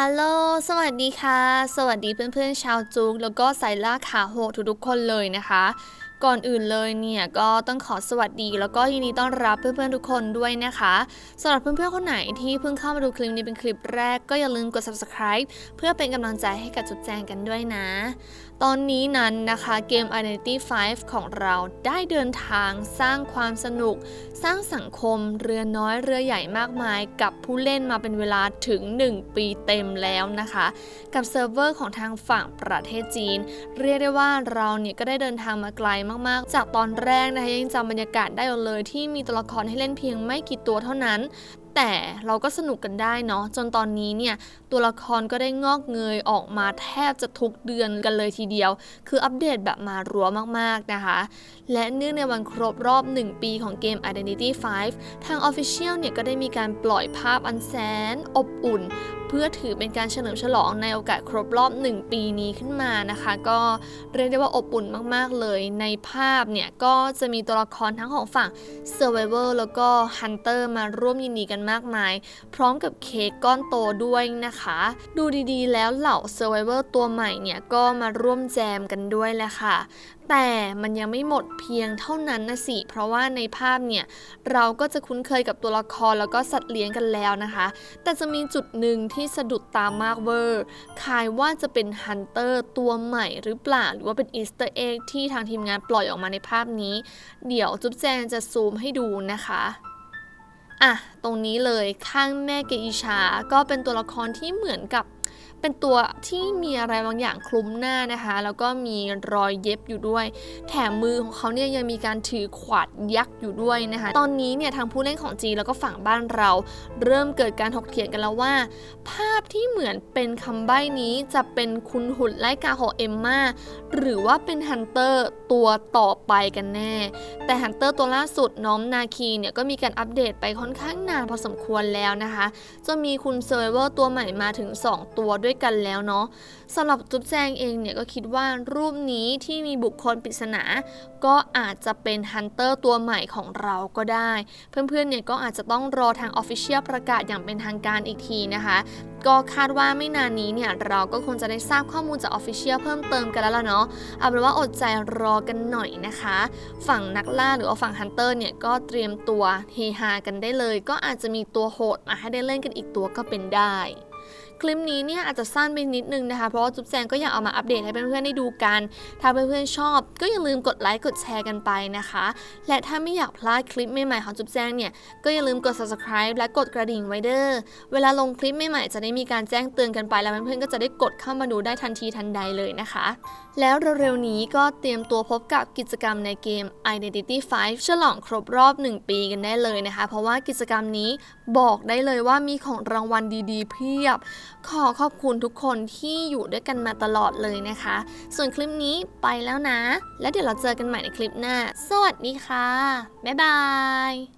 อัลโลสวัสดีค่ะ สวัสดีเพื่อนๆ ชาวจุกแล้วก็สายล่าขาโหดทุกๆคนเลยนะคะ ก่อนอื่นเลยเนี่ยก็ต้องขอสวัสดีแล้วก็ยินดีต้อนรับเพื่อนๆทุกคนด้วยนะคะสำหรับเพื่อนๆคนไหนที่เพิ่งเข้ามาดูคลิปนี้เป็นคลิปแรกก็อย่าลืมกด subscribe เพื่อเป็นกำลังใจให้กับจุดแจงกันด้วยนะ ตอนนี้นั้นนะคะเกม Identity 5 ของเราได้เดินทางสร้างความสนุก สร้างสังคมเรือน้อยเรือใหญ่มากมาย กับผู้เล่นมาเป็นเวลาถึง 1 ปีเต็มแล้วนะคะ กับเซิร์ฟเวอร์ของทางฝั่งประเทศจีน เรียกได้ว่าเราเนี่ยก็ได้เดินทางมาไกลมากๆ จากตอนแรกนะคะยังจำบรรยากาศได้เลยที่มีตัวละครให้เล่นเพียงไม่กี่ตัวเท่านั้น แต่เราก็สนุกกันได้เนาะจนตอนนี้เนี่ยตัวละครก็ได้งอกเงยออกมาแทบจะทุกเดือนกันเลยทีเดียว คืออัปเดตแบบมารัวมากๆนะคะ และเนื่องในวันครบรอบ 1 ปีของเกม Identity 5 ทาง Official เนี่ยก็ได้มีการปล่อยภาพอันแสนอบอุ่น เพื่อถือเป็นการเฉลิมฉลองในโอกาสครบรอบ 1 ปีนี้ขึ้นมานะคะ ก็เรียกได้ว่าอบอุ่นมาก ๆ เลย ในภาพเนี่ย ก็จะมีตัวละครทั้งของฝั่ง Survivor แล้วก็ Hunter มาร่วมยินดีกันมากมาย พร้อมกับเค้กก้อนโตด้วยนะคะ ดูดีๆ แล้วเหล่า Survivor ตัวใหม่เนี่ย ก็มาร่วมแจมกันด้วยแหละค่ะแต่มันยังไม่หมดเพียงเท่านั้นนะสิ เพราะว่าในภาพเนี่ย เราก็จะคุ้นเคยกับตัวละครแล้วก็สัตว์เลี้ยงกันแล้วนะคะ แต่จะมีจุดหนึ่งที่ที่สะดุดตามากเวอร์คายว่าจะเป็นฮันเตอร์ตัวใหม่หรือเปล่า หรือว่าเป็นอีสเตอร์เอ็กที่ทางทีมงานปล่อยออกมาในภาพนี้ เดี๋ยวจุ๊บแจงจะซูมให้ดูนะคะอะตรงนี้เลยข้างแม่เกอิชา ก็เป็นตัวละครที่เหมือนกับเป็นตัวที่มีอะไรบางอย่างคลุมหน้านะคะ แล้วก็มีรอยเย็บอยู่ด้วย แถมมือของเขาเนี่ยยังมีการถือขวดยักษ์อยู่ด้วยนะคะ ตอนนี้เนี่ยทางผู้เล่นของจีนแล้วก็ฝั่งบ้านเรา เริ่มเกิดการถกเถียงกันแล้วว่า ภาพที่เหมือนเป็นคำใบ้นี้จะเป็นคุณหุ่นไล่กาของเอมมาหรือว่าเป็นฮันเตอร์ตัวต่อไปกันแน่ แต่ฮันเตอร์ตัวล่าสุดน้อมนาคีเนี่ยก็มีการอัปเดตไปค่อนข้างนานพอสมควรแล้วนะคะจนมีคุณเซอร์เวอร์ตัวใหม่มาถึง 2 ตัวด้วยกันแล้วเนาะสำหรับจุ๊บแจงเองเนี่ยก็คิดว่ารูปนี้ที่มีบุคคลปริศนา ก็อาจจะเป็นฮันเตอร์ตัวใหม่ของเราก็ได้ เพื่อนๆเนี่ยก็อาจจะต้องรอทาง Official ประกาศอย่างเป็นทางการอีกทีนะคะ ก็คาดว่าไม่นานนี้เนี่ยเราก็คงจะได้ทราบข้อมูลจาก Official เพิ่มเติมกันแล้วล่ะเนาะเอาเป็นว่าอดใจรอกันหน่อยนะคะ ฝั่งนักล่าหรือว่าฝั่งฮันเตอร์เนี่ยก็เตรียมตัวเฮฮากันได้เลย ก็อาจจะมีตัวโหดมาให้ได้เล่นกันอีกตัวก็เป็นได้ คลิปนี้เนี่ยอาจจะสั้นไปนิดนึงนะคะ เพราะว่าจุ๊บแจงก็อยากเอามาอัปเดตให้เพื่อนๆได้ดูกัน ถ้าเพื่อนๆชอบ ก็อย่าลืมกดไลค์กดแชร์กันไปนะคะ และถ้าไม่อยากพลาดคลิปใหม่ๆของจุ๊บแจงเนี่ยก็อย่าลืมกด subscribe และกดกระดิ่งไว้เด้อเวลาลงคลิปใหม่ๆจะได้มีการแจ้งเตือนกันไป แล้วเพื่อนๆก็จะได้กดเข้ามาดูได้ทันทีทันใดเลยนะคะ แล้วเร็วๆนี้ก็เตรียมตัวพบกับกิจกรรมในเกม Identity 5 ฉลองครบรอบ 1 ปีกันได้เลยนะคะ เพราะว่ากิจกรรมนี้บอกได้เลยว่ามีของรางวัลดีๆ เพียบขอขอบคุณทุกคนที่อยู่ด้วยกันมาตลอดเลยนะคะ ส่วนคลิปนี้ไปแล้วนะ แล้วเดี๋ยวเราเจอกันใหม่ในคลิปหน้า สวัสดีค่ะ บ๊ายบาย